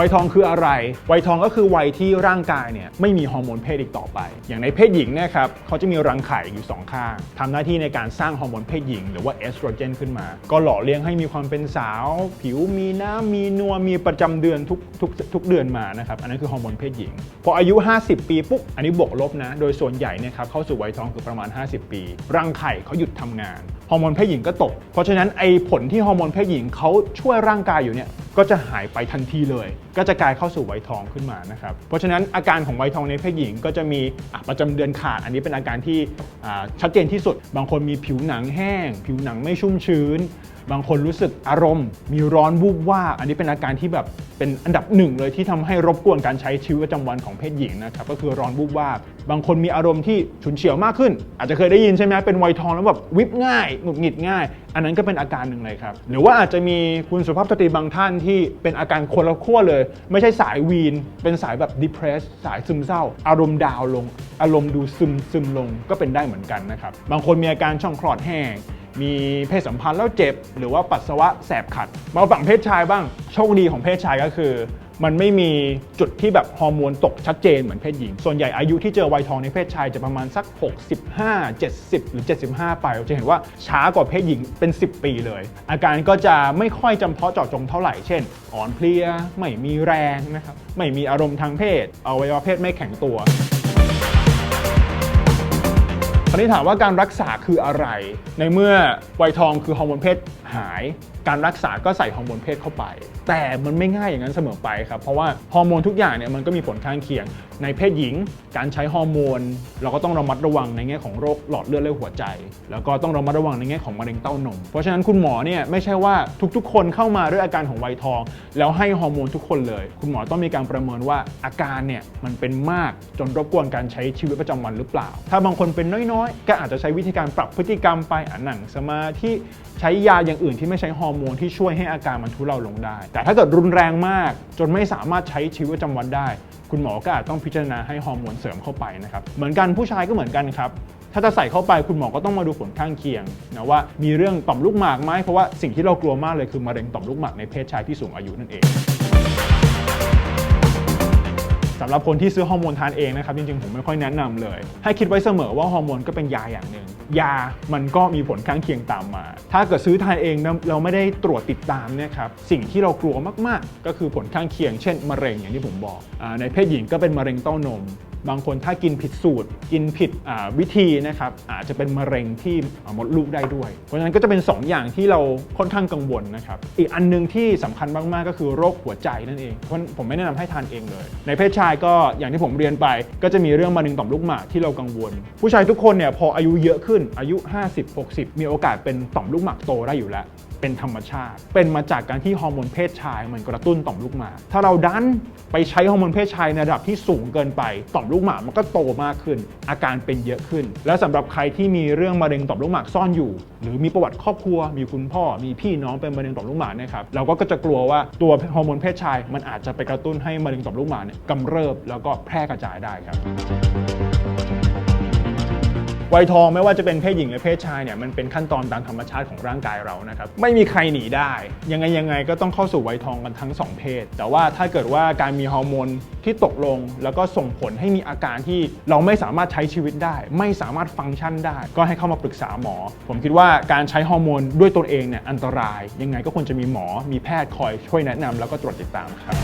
วัยทองคืออะไร วัยทองก็คือวัยที่ร่างกายเนี่ยไม่มีฮอร์โมนเพศอีกต่อไป อย่างในเพศหญิงนะครับเขาจะมีรังไข่อยู่สองข้างทำหน้าที่ในการสร้างฮอร์โมนเพศหญิง หรือว่าเอสโตรเจนขึ้นมา ก็หล่อเลี้ยงให้มีความเป็นสาว ผิวมีน้ำมีนวลมีประจำเดือนทุกทุกทุกเดือนมานะครับอันนั้นคือฮอร์โมนเพศหญิงพออายุ 50 ปีปุ๊บอันนี้บวกลบนะ โดยส่วนใหญ่เนี่ยครับเข้าสู่วัยทองคือประมาณ 50 ปี รังไข่เขาหยุดทำงานฮอร์โมนเพศหญิงก็ตก เพราะฉะนั้นไอ้ผลที่ฮอร์โมนเพศหญิงเขาช่วยร่างกายอยู่เนี่ย ก็จะหายไปทันทีเลย ก็จะกลายเข้าสู่ไวยทองขึ้นมานะครับ เพราะฉะนั้นอาการของไวยทองในเพศหญิงก็จะมีะประจำเดือนขาด อันนี้เป็นอาการที่ชัดเจนที่สุด บางคนมีผิวหนังแห้ง ผิวหนังไม่ชุ่มชื้น บางคนรู้สึกอารมณ์ มีร้อนวูบว่า อันนี้เป็นอาการที่แบบเป็นอันดับหนึ่งเลยที่ทำให้รบกวนการใช้ชีวิตประจำวันของเพศหญิงนะครับก็คือร้อนวูบว่าบางคนมีอารมณ์ที่ฉุนเฉียวมากขึ้น อาจจะเคยได้ยินใช่ไหมเป็นวัยทองแล้วแบบวิบง่ายหงุดหงิดง่าย อันนั้นก็เป็นอาการหนึ่งเลยครับหรือว่าอาจจะมีคุณสุภาพสตรีบางท่านที่เป็นอาการคนละขั้วเลย ไม่ใช่สายวีน เป็นสายแบบ depressed สายซึมเศร้า อารมณ์ดาวลง อารมณ์ดูซึมซึมลงก็เป็นได้เหมือนกันนะครับบางคนมีอาการช่องคลอดแห้ง มีเพศสัมพันธ์แล้วเจ็บ หรือว่าปัสสาวะแสบขัด มาฝั่งเพศชายบ้าง โชคดีของเพศชายก็คือ มันไม่มีจุดที่แบบฮอร์โมนตกชัดเจนเหมือนเพศหญิง ส่วนใหญ่อายุที่เจอวัยทองในเพศชายจะประมาณสัก 65 70 หรือ 75 ไปเราจะเห็นว่าช้ากว่าเพศหญิงเป็น 10 ปีเลย อาการก็จะไม่ค่อยจำเพาะเจาะจงเท่าไหร่ เช่น อ่อนเพลีย ไม่มีแรงนะครับ ไม่มีอารมณ์ทางเพศอวัยวะเพศไม่แข็งตัว ราวนี้ถามว่าการรักษาคืออะไร ในเมื่อวัยทองคือฮอร์โมนเพศหาย การรักษาก็ใส่ฮอร์โมนเพศเข้าไป แต่มันไม่ง่ายอย่างนั้นเสมอไปครับ เพราะว่าฮอร์โมนทุกอย่างเนี่ยมันก็มีผลข้างเคียง ในเพศหญิง การใช้ฮอร์โมน เราก็ต้องระมัดระวังในแง่ของโรคหลอดเลือดและหัวใจ แล้วก็ต้องระมัดระวังในแง่ของมะเร็งเต้านม เพราะฉะนั้นคุณหมอเนี่ยไม่ใช่ว่าทุกๆ คนเข้ามาด้วยอาการของวัยทอง แล้วให้ฮอร์โมนทุกคนเลย คุณหมอต้องมีการประเมินว่าอาการเนี่ยมันเป็นมากจนรบกวนการใช้ชีวิตประจำวันหรือเปล่า ถ้าบางคนเป็นน้อยๆ ก็อาจจะใช้วิธีการปรับพฤติกรรมไปอ่านหนังสมาธิใช้ยาอย่างอื่นที่ไม่ใช้ฮอร์โมนที่ช่วยให้อาการมันทุเลาลงได้ แต่ถ้าเกิดรุนแรงมากจนไม่สามารถใช้ชีวิตประจำวันได้ คุณหมอก็อาจต้องพิจารณาให้ฮอร์โมนเสริมเข้าไปนะครับเหมือนกันผู้ชายก็เหมือนกันครับถ้าจะใส่เข้าไปคุณหมอก็ต้องมาดูผลข้างเคียงนะว่ามีเรื่องต่อมลูกหมากไหมเพราะว่าสิ่งที่เรากลัวมากเลยคือมะเร็งต่อมลูกหมากในเพศชายที่สูงอายุนั่นเองำหรับคนที่ซื้อฮอร์โมนทานเองนะครับจริงๆผมไม่ค่อยแนะนำเลย ให้คิดไว้เสมอว่าฮอร์โมนก็เป็นยาอย่างหนึ่งยามันก็มีผลข้างเคียงตามมา ถ้าเกิดซื้อทานเองเราไม่ได้ตรวจติดตามเนี่ยครับสิ่งที่เรากลัวมากๆ ก็คือผลข้างเคียง เช่นมะเร็งอย่างที่ผมบอกอในเพศหญิงก็เป็นมะเร็งเต้านม บางคนถ้ากินผิดสูตร กินผิดวิธีนะครับอาจจะเป็นมะเร็งที่มดลูกได้ด้วย เพราะฉะนั้นก็จะเป็น 2 อย่างที่เราค่อนข้างกังวลนะครับอีกอันหนึงที่สำคัญมากๆก็คือโรคหัวใจนั่นเองเพราะผมไม่แนะนำให้ทานเองเลย ในเพศชายก็อย่างที่ผมเรียนไป ก็จะมีเรื่องมะเร็งต่อมลูกหมากที่เรากังวล ผู้ชายทุกคนเนี่ยพออายุเยอะขึ้นอายุ 50-60 มีโอกาสเป็นต่อมลูกหมากโตได้อยู่แล้ว เป็นธรรมชาติ เป็นมาจากการที่ฮอร์โมนเพศชายมันกระตุ้นต่อมลูกหมาก ถ้าเราดันไปใช้ฮอร์โมนเพศชายในระดับที่สูงเกินไป ต่อมลูกหมากมันก็โตมากขึ้น อาการเป็นเยอะขึ้น และสำหรับใครที่มีเรื่องมะเร็งต่อมลูกหมากซ่อนอยู่ หรือมีประวัติครอบครัว มีคุณพ่อ มีพี่น้องเป็นมะเร็งต่อมลูกหมากเนะครับ เราก็จะกลัวว่าตัวฮอร์โมนเพศชาย มันอาจจะไปกระตุ้นให้มะเร็งต่อมลูกหมากเนี่ยกำเริบแล้วก็แพร่กระจายได้ครับ วัยทองไม่ว่าจะเป็นเพศหญิงหรือเพศชายเนี่ยมันเป็นขั้นตอนตามธรรมชาติของร่างกายเรานะครับไม่มีใครหนีได้ ยังไงยังไงก็ต้องเข้าสู่วัยทองกันทั้งสองเพศ แต่ว่าถ้าเกิดว่าการมีฮอร์โมนที่ตกลง แล้วก็ส่งผลให้มีอาการที่เราไม่สามารถใช้ชีวิตได้ ไม่สามารถฟังก์ชันได้ ก็ให้เข้ามาปรึกษาหมอ ผมคิดว่าการใช้ฮอร์โมนด้วยตนเองเนี่ยอันตราย ยังไงก็ควรจะมีหมอมีแพทย์คอยช่วยแนะนำแล้วก็ตรวจติดตามครับ